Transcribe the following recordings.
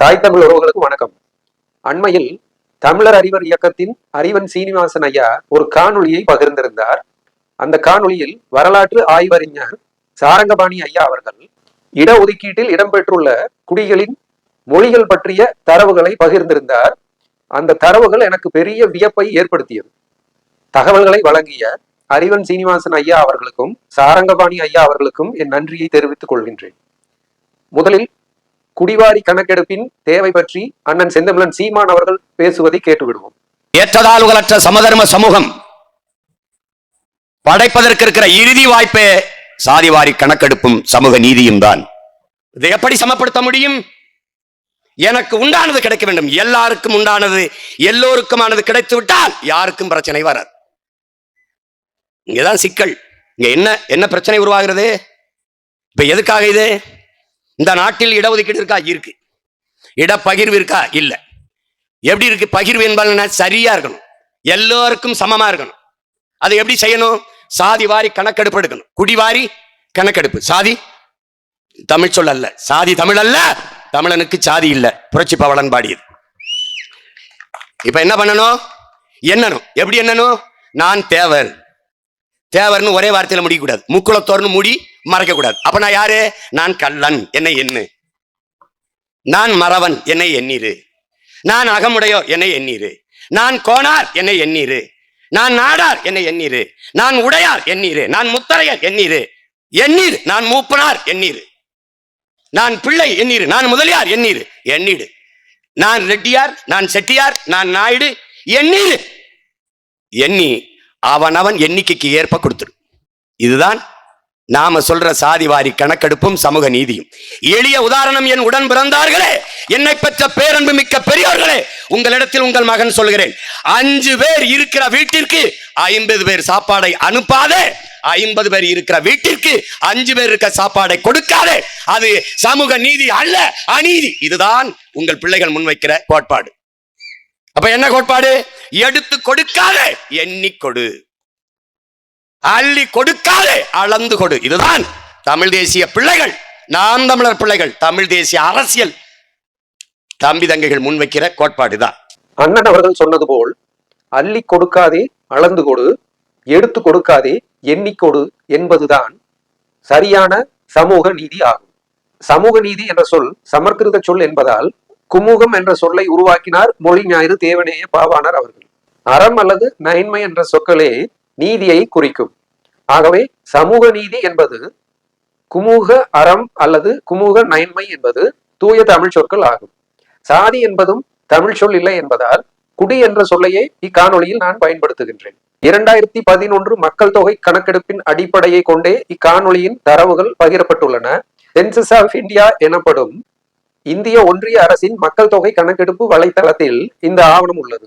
தாய் தமிழ் உறவுகளுக்கு வணக்கம். அண்மையில் தமிழர் அறிவர் இயக்கத்தின் அறிவன் சீனிவாசன் ஐயா ஒரு காணொளியை பகிர்ந்திருந்தார். அந்த காணொளியில் வரலாற்று ஆய்வறிஞர் சாரங்கபாணி ஐயா அவர்கள் இடஒதுக்கீட்டில் இடம்பெற்றுள்ள குடிகளின் மொழிகள் பற்றிய தரவுகளை பகிர்ந்திருந்தார். அந்த தரவுகள் எனக்கு பெரிய வியப்பை ஏற்படுத்தியது. தகவல்களை வழங்கிய அறிவன் சீனிவாசன் ஐயா அவர்களுக்கும் சாரங்கபாணி ஐயா அவர்களுக்கும் என் நன்றியை தெரிவித்துக் கொள்கின்றேன். முதலில் குடிவாரி கணக்கெடுப்பின் தேவை பற்றி அண்ணன் செந்தமிழன் சீமான் அவர்கள் பேசுவதை கேட்டுவிடுவோம். ஏற்றதாழ்வுகளற்ற சமதர்ம சமூகம் படைப்பதற்கு இருக்கிற இறுதி வாய்ப்பே சாதிவாரி கணக்கெடுப்பும் சமூக நீதியும் தான். இதை எப்படி சமப்படுத்த முடியும்? எனக்கு உண்டானது கிடைக்க வேண்டும். எல்லாருக்கும் உண்டானது எல்லோருக்குமானது கிடைத்து விட்டால் யாருக்கும் பிரச்சனை வராது. இங்கதான் சிக்கல். இங்க என்ன என்ன பிரச்சனை உருவாகிறது? இப்ப எதுக்காக இது? இந்த நாட்டில் இடஒதுக்கீடு இருக்கா? இருக்கு. இடப்பகிர்வு இருக்கா இல்லை. எப்படி இருக்கு? பகிர்வு என்பது சரியா இருக்கணும். எல்லோருக்கும் சமமா இருக்கணும். அதை எப்படி செய்யணும்? சாதி வாரி கணக்கெடுப்பு எடுக்கணும் குடிவாரி கணக்கெடுப்பு. சாதி? தமிழ் சொல் அல்ல. சாதி தமிழ் அல்ல. தமிழனுக்கு சாதி இல்ல. புரட்சி பவளன் பாடியது. இப்ப என்ன பண்ணணும்? என்னணும் எப்படி என்னணும் நான் தேவர். தேவர்னு ஒரே வார்த்தையில முடிக்கக்கூடாது. முக்குளத்தோர்னு மூடி மறைக்க கூடாது அப்ப நான் யாரு? நான் கள்ளன். என்னை எண்ணு. நான் மறவன். என்னை எண்ணீரு. நான் அகமுடையோ என்னை எண்ணீரு. நான் கோனார் என்னை எண்ணீரு. நான் நாடார். என்னை எண்ணீரு. நான் உடையார். எண்ணீரு. நான் முத்தரையர். எண்ணீரு. எண்ணீர். நான் மூப்பனார். எண்ணீரு. நான் பிள்ளை. எண்ணீரு. நான் முதலியார். எண்ணீரு. எண்ணீடு. நான் ரெட்டியார். நான் செட்டியார். நான் நாயுடு. எண்ணீரு. எண்ணி அவனவன் எண்ணிக்கைக்கு ஏற்ப கொடுத்துரு இதுதான் நாம சொல்ற சாதிவாரி கணக்கெடுப்பும் சமூக நீதியும். எளிய உதாரணம் என் உடன் பிறந்தார்களே என்னை பெற்ற பேரன்பு மிக்க பெரியோர்களே உங்களிடத்தில் உங்கள் மகன் சொல்கிறேன். அஞ்சு பேர் இருக்கிற வீட்டிற்கு ஐம்பது பேர் சாப்பாடை அனுப்பாதே. ஐம்பது பேர் இருக்கிற வீட்டிற்கு அஞ்சு பேர் இருக்க சாப்பாடை கொடுக்காதே. அது சமூக நீதி அல்ல அநீதி. இதுதான் உங்கள் பிள்ளைகள் முன்வைக்கிற கோட்பாடு. அப்ப என்ன கோட்பாடு? எடுத்து கொடுக்காதே. எண்ணிக்கொடு அள்ளி கொடுக்காதே அளந்து கொடு. இதுதான் தமிழ் தேசிய பிள்ளைகள். நாம் தமிழர் பிள்ளைகள் தமிழ் தேசிய அரசியல். தம்பி தங்கைகள் முன்வைக்கிற கோட்பாடுதான் அண்ணன் அவர்கள் சொன்னது போல் அள்ளி கொடுக்காதே அளந்து கொடு எடுத்து கொடுக்காதே எண்ணிக்கொடு என்பதுதான் சரியான சமூக நீதி ஆகும். சமூக நீதி என்ற சொல் சமர்கிருத சொல் என்பதால் குமுகம் என்ற சொல்லை உருவாக்கினார் மொழி ஞாயிறு தேவநேய பாவாணர் அவர்கள். அறம் அல்லது நயன்மை என்ற சொற்களே நீதியை குறிக்கும். ஆகவே சமூக நீதி என்பது குமூக அறம் அல்லது குமூக நயன்மை என்பது தூய தமிழ் சொற்கள் ஆகும். சாதி என்பதும் தமிழ் சொல் இல்லை என்பதால் குடி என்ற சொல்லையே இக்காணொலியில் நான் பயன்படுத்துகின்றேன். இரண்டாயிரத்தி பதினொன்று மக்கள் தொகை கணக்கெடுப்பின் அடிப்படையை கொண்டே இக்காணொலியின் தரவுகள் பகிரப்பட்டுள்ளன. சென்சஸ் ஆஃப் இந்தியா எனப்படும் இந்திய ஒன்றிய அரசின் மக்கள் தொகை கணக்கெடுப்பு வலைத்தளத்தில் இந்த ஆவணம் உள்ளது.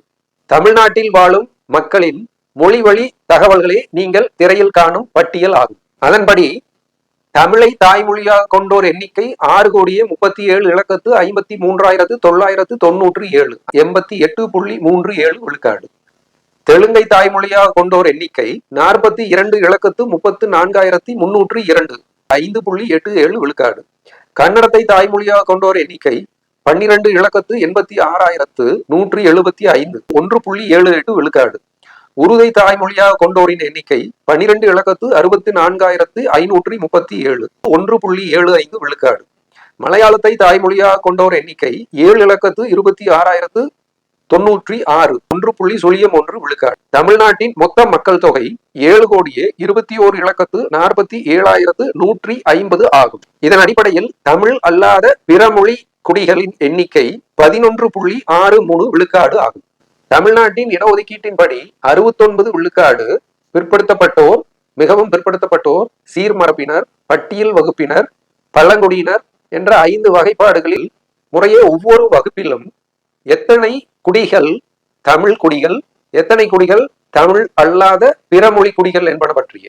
தமிழ்நாட்டில் வாழும் மக்களின் மொழி வழி தகவல்களே நீங்கள் திரையில் காணும் பட்டியல் ஆகும். அதன்படி தமிழை தாய்மொழியாக கொண்டோர் எண்ணிக்கை ஆறு கோடியே முப்பத்தி ஏழு இலக்கத்து ஐம்பத்தி மூன்றாயிரத்து தொள்ளாயிரத்து தொன்னூற்று ஏழு எண்பத்தி எட்டு புள்ளி மூன்று ஏழு விழுக்காடு. தெலுங்கை தாய்மொழியாக கொண்டோர் எண்ணிக்கை நாற்பத்தி இரண்டு இலக்கத்து முப்பத்து நான்காயிரத்தி முன்னூற்றி இரண்டு ஐந்து புள்ளி எட்டு ஏழு விழுக்காடு. கன்னடத்தை தாய்மொழியாக கொண்டோர் எண்ணிக்கை பன்னிரண்டு இலக்கத்து எண்பத்தி ஆறாயிரத்து நூற்றி எழுபத்தி ஐந்து ஒன்று புள்ளி ஏழு எட்டு விழுக்காடு. உருதை தாய்மொழியாக கொண்டோரின் எண்ணிக்கை பனிரெண்டு இலக்கத்து அறுபத்தி நான்காயிரத்து ஐநூற்றி முப்பத்தி ஏழு. ஒன்று புள்ளி ஏழு ஐந்து விழுக்காடு. மலையாளத்தை தாய்மொழியாக கொண்டோர் எண்ணிக்கை ஏழு இலக்கத்து இருபத்தி ஆறாயிரத்து தொன்னூற்றி ஆறு. ஒன்று புள்ளி சுழியம் ஒன்று விழுக்காடு. தமிழ்நாட்டின் மொத்த மக்கள் தொகை ஏழு கோடியே இருபத்தி ஓரு இலக்கத்து நாற்பத்தி ஏழாயிரத்து நூற்றி ஐம்பது ஆகும். இதன் அடிப்படையில் தமிழ் அல்லாத பிறமொழி குடிகளின் எண்ணிக்கை பதினொன்று புள்ளி ஆறு மூணு விழுக்காடு ஆகும். தமிழ்நாட்டின் இடஒதுக்கீட்டின்படி அறுபத்தொன்பது விழுக்காடு பிற்படுத்தப்பட்டோர் மிகவும் பிற்படுத்தப்பட்டோர் சீர்மரப்பினர் பட்டியல் வகுப்பினர் பழங்குடியினர் என்ற ஐந்து வகைப்பாடுகளில் முறையே ஒவ்வொரு வகுப்பிலும் எத்தனை குடிகள் தமிழ் குடிகள் எத்தனை குடிகள் தமிழ் அல்லாத பிறமொழி குடிகள் என்பன பற்றிய.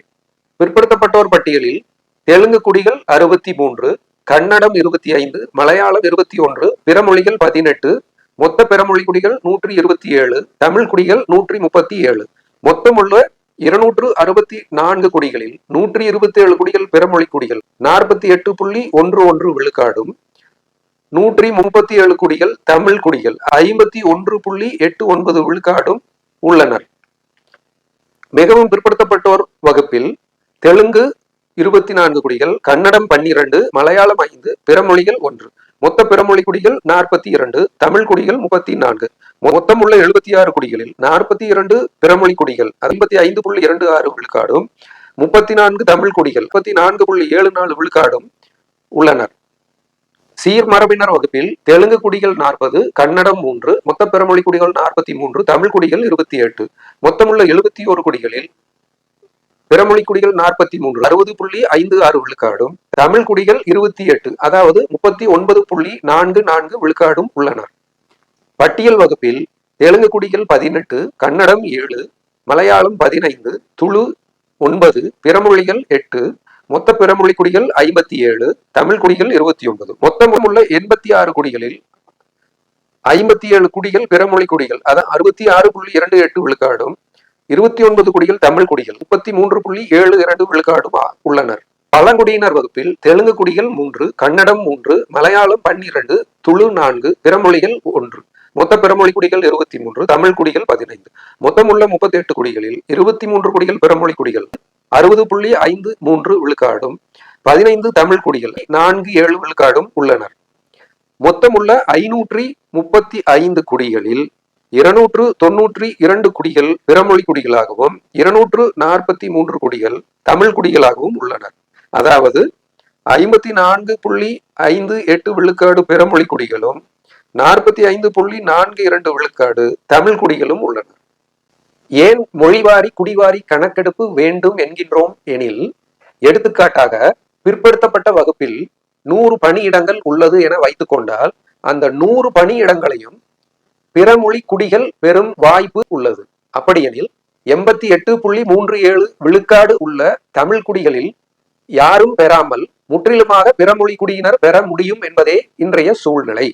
பிற்படுத்தப்பட்டோர் பட்டியலில் தெலுங்கு குடிகள் அறுபத்தி மூன்று கன்னடம் இருபத்தி ஐந்து மலையாளம் இருபத்தி ஒன்று பிறமொழிகள் பதினெட்டு மொத்த பிறமொழி குடிகள் நூற்றி இருபத்தி ஏழு தமிழ் குடிகள் நூற்றி முப்பத்தி ஏழு. மொத்தமுள்ள இருநூற்று அறுபத்தி நான்கு குடிகளில் நூற்றி இருபத்தி ஏழு குடிகள் பிறமொழி குடிகள் நாற்பத்தி எட்டு புள்ளி ஒன்று ஒன்று விழுக்காடும். நூற்றி முப்பத்தி ஏழு குடிகள் தமிழ் குடிகள் ஐம்பத்தி ஒன்று புள்ளி எட்டு ஒன்பது விழுக்காடும் உள்ளனர். மிகவும் பிற்படுத்தப்பட்டோர் வகுப்பில் தெலுங்கு இருபத்தி நான்கு குடிகள் கன்னடம் பன்னிரண்டு மலையாளம் ஐந்து பிறமொழிகள் ஒன்று. மொத்த பிறமொழி குடிகள் நாற்பத்தி இரண்டு தமிழ் குடிகள் முப்பத்தி நான்கு. மொத்தம் உள்ள எழுபத்தி ஆறு குடிகளில் நாற்பத்தி இரண்டு பிறமொழி குடிகள் ஐம்பத்தி ஐந்து புள்ளி இரண்டு ஆறு விழுக்காடும் முப்பத்தி நான்கு தமிழ் குடிகள் முப்பத்தி நான்கு புள்ளி ஏழு நாலு விழுக்காடும் உள்ளனர். சீர்மரபினர் வகுப்பில் தெலுங்கு குடிகள் நாற்பது கன்னடம் மூன்று மொத்த பிறமொழி குடிகள் நாற்பத்தி மூன்று தமிழ் குடிகள் இருபத்தி எட்டு. மொத்தமுள்ள எழுபத்தி ஒரு குடிகளில் பிறமொழி குடிகள் நாற்பத்தி மூன்று அறுபது புள்ளி ஐந்து ஆறு விழுக்காடும் தமிழ் குடிகள் இருபத்தி எட்டு அதாவது முப்பத்தி ஒன்பது புள்ளி நான்கு நான்கு விழுக்காடும் உள்ளனர். பட்டியல் வகுப்பில் தெலுங்கு குடிகள் பதினெட்டு கன்னடம் ஏழு மலையாளம் பதினைந்து துளு ஒன்பது பிறமொழிகள் எட்டு மொத்த பிறமொழி குடிகள் ஐம்பத்தி ஏழு தமிழ் குடிகள் இருபத்தி ஒன்பது. மொத்தம் உள்ள எண்பத்தி ஆறு குடிகளில் ஐம்பத்தி ஏழு குடிகள் பிறமொழி குடிகள் அதான் அறுபத்தி ஆறு புள்ளி இரண்டு எட்டு விழுக்காடும் இருபத்தி ஒன்பது குடிகள் தமிழ் குடிகள் முப்பத்தி மூன்று புள்ளி ஏழு இரண்டு விழுக்காடும் உள்ளனர். பழங்குடியினர் வகுப்பில் தெலுங்கு குடிகள் மூன்று கன்னடம் மூன்று மலையாளம் பன்னிரண்டு துளு நான்கு பிறமொழிகள் ஒன்று. மொத்த பிறமொழி குடிகள் இருபத்தி மூன்று தமிழ் குடிகள் பதினைந்து. மொத்தமுள்ள முப்பத்தி எட்டு குடிகளில் இருபத்தி மூன்று குடிகள் பிறமொழி குடிகள். அறுபது புள்ளி ஐந்து மூன்று விழுக்காடும் பதினைந்து தமிழ் குடிகள் நான்கு ஏழு விழுக்காடும் உள்ளனர். மொத்தமுள்ள ஐநூற்றி முப்பத்தி ஐந்து குடிகளில் இருநூற்று தொன்னூற்றி இரண்டு குடிகள் பிறமொழி குடிகளாகவும் இருநூற்று நாற்பத்தி மூன்று குடிகள் தமிழ் குடிகளாகவும் உள்ளனர். அதாவது ஐம்பத்தி நான்கு புள்ளி ஐந்து எட்டு விழுக்காடு பிறமொழி குடிகளும் நாற்பத்தி ஐந்து புள்ளி நான்கு இரண்டு விழுக்காடு தமிழ் குடிகளும் உள்ளனர். ஏன் மொழிவாரி குடிவாரி கணக்கெடுப்பு வேண்டும் என்கின்றோம் எனில் எடுத்துக்காட்டாக பிற்படுத்தப்பட்ட வகுப்பில் நூறு பணியிடங்கள் உள்ளது என வைத்துக்கொண்டால் அந்த நூறு பணியிடங்களையும் பிறமொழி குடிகள் பெறும் வாய்ப்பு உள்ளது. அப்படியெனில் எண்பத்தி எட்டு புள்ளி மூன்று ஏழு விழுக்காடு உள்ள தமிழ் குடிகளில் யாரும் பெறாமல் முற்றிலுமாக பிறமொழி குடியினர் பெற முடியும் என்பதே இன்றைய சூழ்நிலை.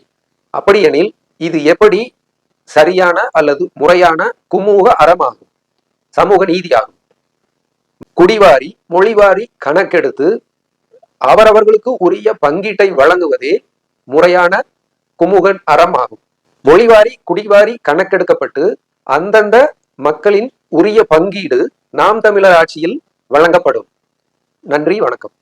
அப்படியெனில் இது எப்படி சரியான அல்லது முறையான குமூக அறமாகும்? சமூக நீதியாகும். குடிவாரி மொழிவாரி கணக்கெடுத்து அவரவர்களுக்கு உரிய பங்கீட்டை வழங்குவதே முறையான குமுகன் அறமாகும். மொழிவாரி குடிவாரி கணக்கெடுக்கப்பட்டு அந்தந்த மக்களின் உரிய பங்கீடு நாம் தமிழர் ஆட்சியில் வழங்கப்படும். நன்றி வணக்கம்.